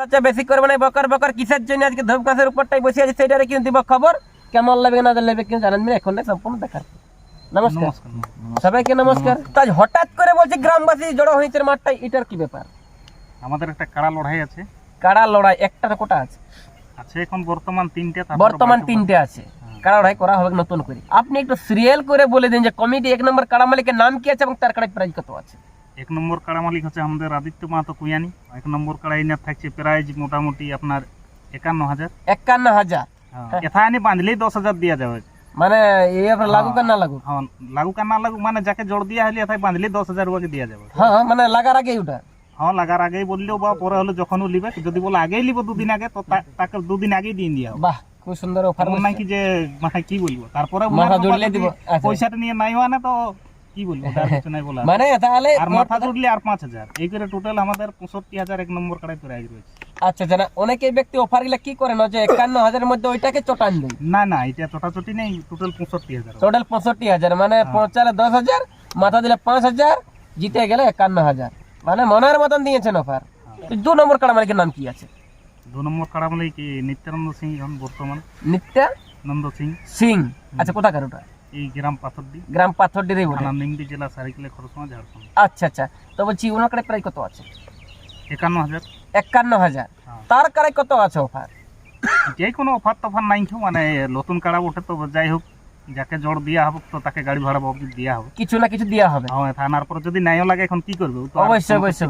ব্যাপার বেশি করবে না বকর বকর কিসের জন্য আজকে ধূপকাশের উপরটাই বসে আছে সেইটারে কিন্তু দিব খবর? কেমন লাগবে না লাগবে কিন্তু জানেন না এখন না সম্পূর্ণ দেখার। নমস্কার। সবাইকে নমস্কার। তো আজ হঠাৎ করে বলছে গ্রামবাসী জড়ো হয়েছে মাঠটাই এটার কি ব্যাপার? আমাদের একটা কাড়া লড়াই আছে। কাড়া লড়াই একটা কোটা আছে? আছে এখন বর্তমান তিনটে বর্তমান তিনটে আছে। কাড়া লড়াই করা হবে নতুন করে। আপনি একটু সিরিয়াল করে বলে দিন যে কমিটি এক নম্বর কাড়া মালিকের নাম কি আছে এবং তার কাড়াই প্রাইজ কত আছে? এক নম্বর কাড়া মালিক হচ্ছে আমাদের আদিত্য মাহাতো কুয়ানি। এক নম্বর কাড়া ইনার থাকছে প্রাইজ মোটামুটি আপনার একান্ন হাজার। একান্ন হাজার? এথা আনি বাঁধলেই দশ হাজার দেওয়া যাবে। মানে এই আপনার লাগুক আর না লাগুক? হ্যাঁ লাগুক আর না লাগুক মানে যাকে জোর দিয়া হলে এথায় বাঁধলেই দশ হাজার ওকে দেওয়া যাবে। হ্যাঁ মানে লাগার আগে ওটা। হ্যাঁ লাগার আগেই বললেও বা পরে হলে যখনও লিবে যদি বলে আগেই লিব দুদিন আগে তো তাকে দুদিন আগেই দিয়ে দিয়া বাহ খুব সুন্দর অফার নাকি যে মানে কি বলব তারপরে আচ্ছা। পয়সাটা নিয়ে নাই হয় না তো কি বলব? তার কিছু নাই বলা মানে তাহলে আর মাথা জুড়লে আর পাঁচ হাজার। এই করে টোটাল আমাদের পঁয়ষট্টি হাজার এক নম্বর কাড়াই প্রাইজ রয়েছে। আচ্ছা জানা অনেকে ব্যক্তি অফারগুলা কি করেন যে একান্ন হাজারের মধ্যে ওইটাকে চটান দেয় না না এটা ছোটাছুটি নেই টোটাল পঁয়ষট্টি হাজার টোটাল পঁয়ষট্টি হাজার মানে পৌঁছালে দশ হাজার মাথা দিলে পাঁচ হাজার জিতে গেলে একান্ন হাজার। মানে মনের মতন দিয়েছেন অফার দু নম্বর কাড়া মালিকের নাম কি আছে? দু নম্বর কাড়া বলে কি? নিত্যানন্দ সিং এখন বর্তমান। নিত্যা নন্দ সিং। সিং। আচ্ছা কোথাকার ওটা? এই গ্রাম পাথরডি গ্রাম পাথরডিরে থানা নিংদি জেলা সারিকেলে খরসমা ঝাড়খণ্ড। আচ্ছা আচ্ছা। তো বলছি ওনার কাড়ে প্রায় কত আছে? একান্ন হাজার। একান্ন হাজার। হ্যাঁ। তার কাড়ে কত আছে অফার? যে কোনো অফার টফার নাই তো মানে নতুন কাড়া ওঠে তো যাই হোক যাকে জোর দিয়া হবে তো তাকে গাড়ি ভাড়া বাবদ দিয়া হবে। কিছু না কিছু দেওয়া হবে। হ্যাঁ থানার পর যদি নাইও লাগে এখন কি করবে? অবশ্যই, অবশ্যই,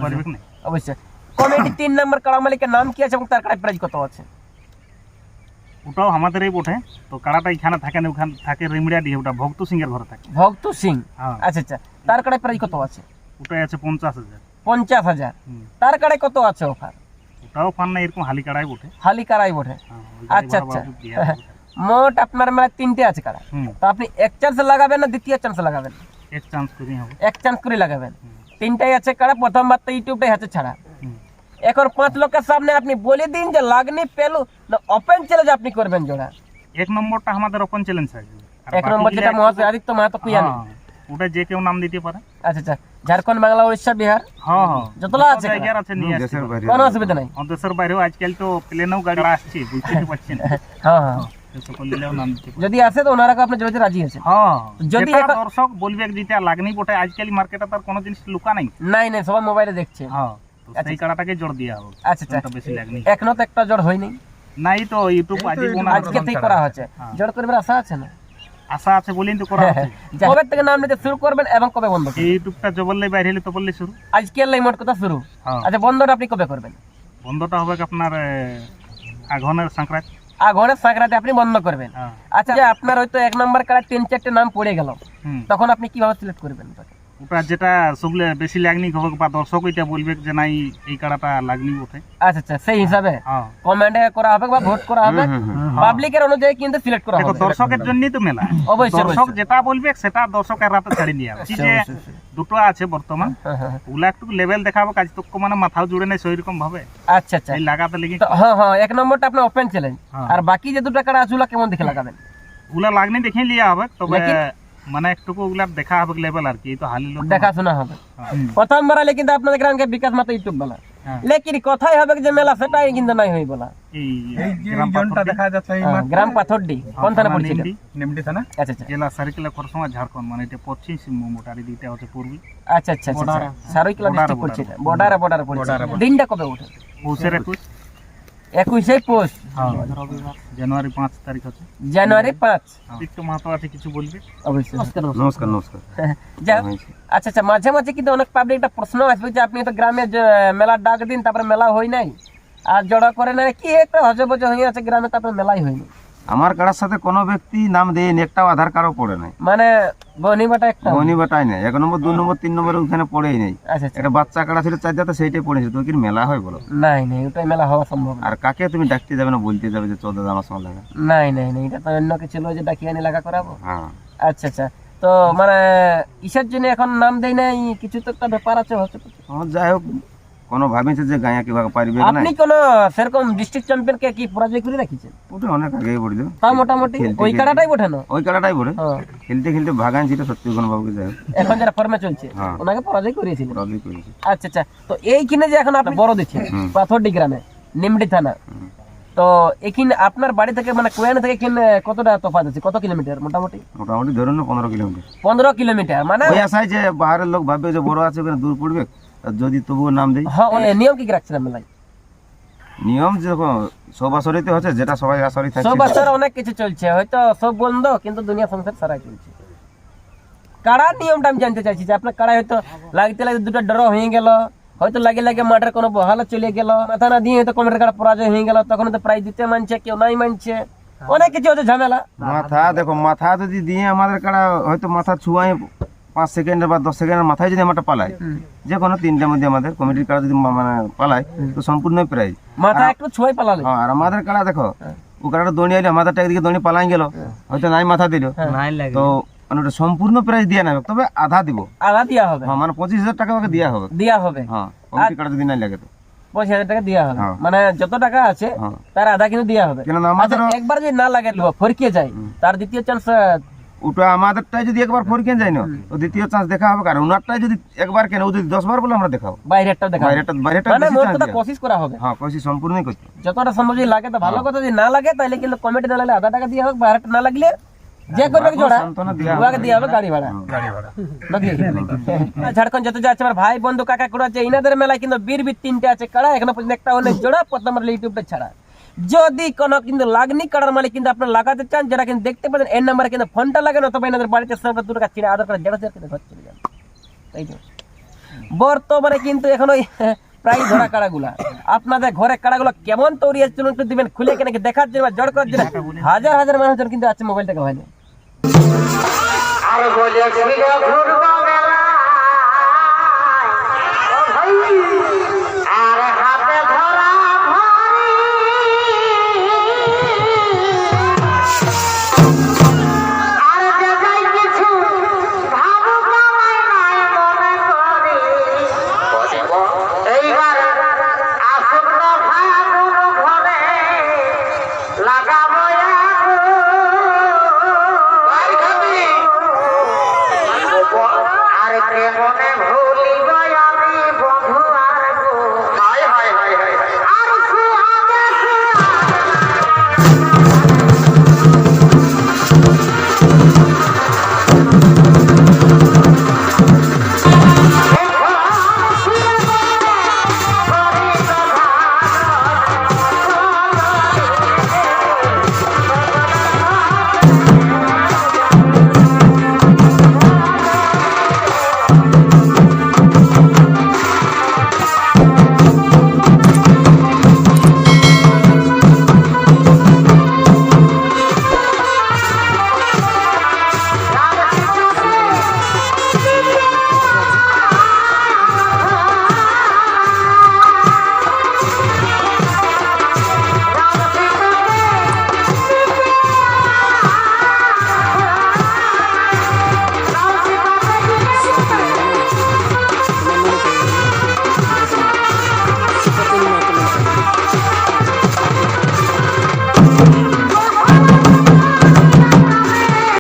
অবশ্যই। কমিটি তিন নম্বর কাড়া মালিকের নাম কি আছে এবং তার কাড়ে প্রাইজ কত আছে? ওটাও আমাদেরই বটে। তো কাড়াটা এখানে থাকে না ওখানে থাকে রিমড়িয়া দিয়ে ওটা ভক্ত সিং এর ঘরে থাকে। ভক্ত সিং? হ্যাঁ। আচ্ছা আচ্ছা। তার কাড়ে প্রাইজ কত আছে? ওটাই আছে পঞ্চাশ হাজার। পঞ্চাশ হাজার। তার কাড়ে কত আছে অফার? ওটাও পান না এরকম হালি কাড়াই বটে। হালি কাড়াই বটে। হ্যাঁ, আচ্ছা, আচ্ছা। মোট আপনার মানে তিনটে আছে কাড়া তো আপনি এক চান্স লাগাবেন না দ্বিতীয় চান্স লাগাবেন? এক চান্স করে হবে। এক চান্স করে লাগাবেন। তিনটাই আছে কাড়া প্রথমবার তো ইউটিউবটাই আছে ছাড়া। এখন পাঁচ লোকের সামনে আপনি বলে দিন যে লাগনি পেলু না ওপেন চ্যালেঞ্জ আপনি করবেন জোড়া। এক নম্বরটা আমাদের ওপেন চ্যালেঞ্জ আছে এক নম্বর যেটা মহাশয় আদিত্য মাহাতো পিয়ানি। হ্যাঁ, ওটা যে কেউ নাম দিতে পারে। আচ্ছা আচ্ছা। ঝাড়খণ্ড বাংলা উড়িষ্যা বিহার? হ্যাঁ হ্যাঁ। যতলা আছে। জায়গার আছে নিয়ে পারে। কোনো অসুবিধা নাই। দেশের বাইরেও আজকাল তো প্লেনেও গাড়ি আসছে বুঝতে তো পারছেন। হ্যাঁ হ্যাঁ। দিতে পারে। যদি আসে তো ওনারা আপনার জড়িতে রাজি আছে হ্যাঁ যদি দর্শক বলবে যেটা লাগনি বটে আজকাল মার্কেটে তার কোনো জিনিস লুকা নাই। নাই নাই সবাই মোবাইলে দেখছে। হ্যাঁ। সেই কাড়াটাকে জোর দিয়া হবে আচ্ছা আচ্ছা। বেশি লাগনি। এখনও তো একটা জ্বর হয়নি। নাই তো ইউটিউব আজই আজকে থেকে করা হচ্ছে। হ্যাঁ। জ্বর করবার আশা আছে না? আশা আছে বলেই তো করা হচ্ছে। কবে থেকে নাম নিতে শুরু করবেন এবং কবে বন্ধ করবেন? ইউটিউবটা জবল্লাই বাইরে হলে তো বললে শুরু। আজকে লাই মোট কথা শুরু। হ্যাঁ। আচ্ছা বন্ধটা আপনি কবে করবেন? বন্ধটা হবে আপনার আঘনের সংক্রান্ত। আগুনের সাঁকড়াতে আপনি বন্ধ করবেন। হ্যাঁ। আচ্ছা যে আপনার হয়তো এক নম্বর কার্ড তিন চারটে নাম পড়ে গেল তখন আপনি কীভাবে সিলেক্ট করবেন? ওটা যেটা সবলে বেশি লাগনি হোক বা দর্শক এটা বলবে যে নাই এই কাড়াটা লাগনি আচ্ছা আচ্ছা সেই হিসাবে হ্যাঁ। কমেন্টে করা হবে বা ভোট করা হবে। পাবলিকের অনুযায়ী কিন্তু সিলেক্ট করা হবে। দর্শকের জন্যই তো মেলা। অবশ্যই দর্শক যেটা বলবে সেটা দর্শকের রাতে ছাড়ি নিয়ে যে দুটো আছে বর্তমান হ্যাঁ, হ্যাঁ, হ্যাঁ। ওগুলা একটু লেভেল দেখাবো কাজ তো মানে মাথাও জুড়ে নেই সেই রকম ভাবে আচ্ছা আচ্ছা। এই লাগাতে লেগে হ্যাঁ হ্যাঁ এক নম্বরটা আপনার ওপেন চ্যালেঞ্জ হ্যাঁ। আর বাকি যে দুটো কার্ড আছে ওগুলা কেমন দেখে লাগাবেন? ওগুলা লাগনি দেখে লিয়া হবে তবে মানে একটুকু ওগুলা দেখা হবে লেভেল আর কি এই তো হালি লোক দেখাশোনা হবে। হ্যাঁ। প্রথমবার আলে কিন্তু আপনাদের গ্রামকে বিকাশ মাত্র ইউটিউব বলা। হ্যাঁ। লেকিন কথাই হবে যে মেলা সেটাই কিন্তু নাই হই বলা। এই গ্রাম জনটা পাথরডি, দেখা যাচ্ছে এই হ্যাঁ, গ্রাম পাথরডি কোন থানা পড়ছে? নিমডি, নিমডি থানা? আচ্ছা আচ্ছা। জেলা সার্কেলে খরসমা ঝাড়খণ্ড মানে এটা পশ্চিম সিংভূম আর এদিকটা হচ্ছে পূর্বী। আচ্ছা আচ্ছা আচ্ছা সারৈকেলা ডিস্ট্রিক্ট পড়ছে বর্ডারে বর্ডারে পড়ছে দিনটা কবে ওঠে পৌষের একুশ পৌষ। হ্যাঁ জানুয়ারি পাঁচ তারিখ আছে জানুয়ারি পাঁচ। একটু মাহাতো আছে কিছু বলবি? অবশ্যই। নমস্কার নমস্কার। যা আচ্ছা আচ্ছা মাঝে মাঝে কিন্তু অনেক পাবলিক একটা প্রশ্ন আসবে যে আপনি তো গ্রামে মেলা মেলার ডাক দিন তারপরে মেলা হয় নাই। আর জড়া করে না কি একটা হজবজ হয়ে আছে গ্রামে তারপরে মেলাই হয়নি আমার কারার সাথে কোনো ব্যক্তি নাম দেয়নি একটাও আধার কার্ডও পড়ে নাই। মানে বনিবাটা একটা? বনি বাটাই নাই এক নম্বর দু নম্বর তিন নম্বর ওখানে পড়েই নেই। আচ্ছা আচ্ছা। একটা বাচ্চা কাড়া ছিল চার জাতে সেইটাই পড়েছিল তো কি মেলা হয় বলো? নাই নাই ওটাই মেলা হওয়া সম্ভব আর কাকে তুমি ডাকতে যাবে না বলতে যাবে যে চোদ্দ আমার সঙ্গে লাগা নাই নাই নাই এটা তো অন্য কিছু যে ডাকিয়ে আনি লাগা করাবো? হ্যাঁ। আচ্ছা আচ্ছা। তো মানে কিসের জন্য এখন নাম দেয় নাই কিছু তো একটা ব্যাপার আছে হচ্ছে যাই হোক কোনো ভাবিছে যে গাঁয়া পারবে না আপনি কোন সেরকম ডিস্ট্রিক্ট চ্যাম্পিয়ন কে কি পরাজয় করে রাখিছেন? ওটা অনেক যাবে তা মোটামুটি ওই খেলতে। কাটাটাই ওঠেনো ওই কাড়াটাই পড়ে হ্যাঁ। খেলতে খেলতে ভাগান ছিল কোনো বাবুকে যাই এখন যারা ফর্মে চলছে হ্যাঁ। ওনাকে পরাজয় করেছে আচ্ছা আচ্ছা। তো এইখানে যে এখন আপনি বড় দিচ্ছেন। পাথরডি গ্রামে নিমডি থানা। তো এখানে আপনার বাড়ি থেকে মানে কোয়ান থেকে এখানে কতটা তফাৎ আছে? কত কিলোমিটার মোটামুটি? মোটামুটি ধরুন না পনেরো কিলোমিটার। পনেরো কিলোমিটার মানে ওই আশায় যে বাইরের লোক ভাববে যে বড় আছে ওখানে দূর পড়বে। যদি তবুও নাম দেয় হ্যাঁ মানে নিয়ম কি কি রাখছিলাম মেলায়? নিয়ম যেরকম সব আসরিতে হচ্ছে যেটা সবাই আসরি থাকছে সব বছর অনেক কিছু চলছে হয়তো সব বন্ধ কিন্তু দুনিয়া সংসার সারাই চলছে। কাড়ার নিয়মটা আমি জানতে চাইছি যে আপনার কাড়া হয়তো লাগতে লাগতে দুটো ড্র হয়ে গেল হয়তো লাগে লাগে মাঠের কোনো বহালা চলে গেল মাথা না দিয়ে হয়তো কমেন্টের কাড়া পরাজয় হয়ে গেল তখন তো প্রাইজ দিতে মানছে কেউ নাই মানছে। অনেক কিছু হচ্ছে ঝামেলা। মাথা দেখো মাথা যদি দিয়ে আমাদের কাড়া হয়তো মাথা ছুঁয়ায় পাঁচ সেকেন্ডের বা দশ সেকেন্ডের মাথায় যদি আমারটা পালায় যে কোনো তিনটার মধ্যে আমাদের কমিটির কাড়া যদি মানে পালায় তো সম্পূর্ণ প্রাইজ মাথা একটু ছুঁয়াই পালালে। হ্যাঁ আর আমাদের কাড়া দেখো ও কাড়াটা দড়ি আইলে একদিকে দড়ি পালাই গেল হয়তো নাই মাথা দিল। তো মানে ওটা সম্পূর্ণ প্রাইজ দিয়ে নেবে তবে আধা দিব। আধা দেওয়া হবে। হ্যাঁ মানে পঁচিশ হাজার টাকা ওকে দেওয়া হবে। দেওয়া হবে। হ্যাঁ কমিটির কাড়া যদি নাই লাগে তো। পঁচিশ হাজার টাকা দেওয়া হবে। হ্যাঁ। মানে যত টাকা আছে হ্যাঁ। তার আধা কিন্তু দেওয়া হবে। কেন আচ্ছা আমাদের একবার যদি না লাগে ফরকিয়ে যায় তার দ্বিতীয় চান্স ওটা আমাদেরটাই যদি একবার ফরকেন যায় না তো দ্বিতীয় চান্স দেখা হবে কারণ ওনারটাই যদি একবার কেন ও যদি দশ বার বলে আমরা দেখাবো। বাইরেরটাও দেখা হবে। বাইরেটা বাইরেটা মানে কথা কোশিশ করা হবে। হ্যাঁ কষি সম্পূর্ণই করতে যতটা সম্ভব যদি লাগে তো ভালো কথা যদি না লাগে তাহলে কিন্তু কমিটি না লাগলে আধা টাকা দিয়ে হোক বাইরেটা না লাগলে যে করবে কি জোড়া উহাকে দিয়ে হবে গাড়ি ভাড়া। গাড়ি ভাড়া। ঝাড়খণ্ড যত যাচ্ছে আমার ভাই বন্ধু কাকা কুড়া আছে ইনাদের মেলায় কিন্তু বীর বীর তিনটে আছে কাড়া এখনও পর্যন্ত একটা অনেক জোড়া প্রথম ইউটিউবটা ছাড়া। যদি কোনো কিন্তু লাগনি কাড়ার মালিক কিন্তু আপনার লাগাতে চান যেটা কিন্তু দেখতে পাচ্ছেন এর নাম্বারে কিন্তু ফোনটা লাগানো, অথবা এনাদের বাড়িতে সঙ্গে দু টাকা চিনে আধার কার্ড জেরো কিন্তু ঘর চলে যান। তাই তো বর্তমানে কিন্তু এখন ওই প্রায় ধরা কাড়াগুলা। আপনাদের ঘরে কাড়াগুলো কেমন তৈরি আছে চলুন একটু দিবেন খুলে কেন দেখার জন্য জড় করার জন্য? হাজার হাজার মানুষজন কিন্তু আছে মোবাইলটাকে ভাই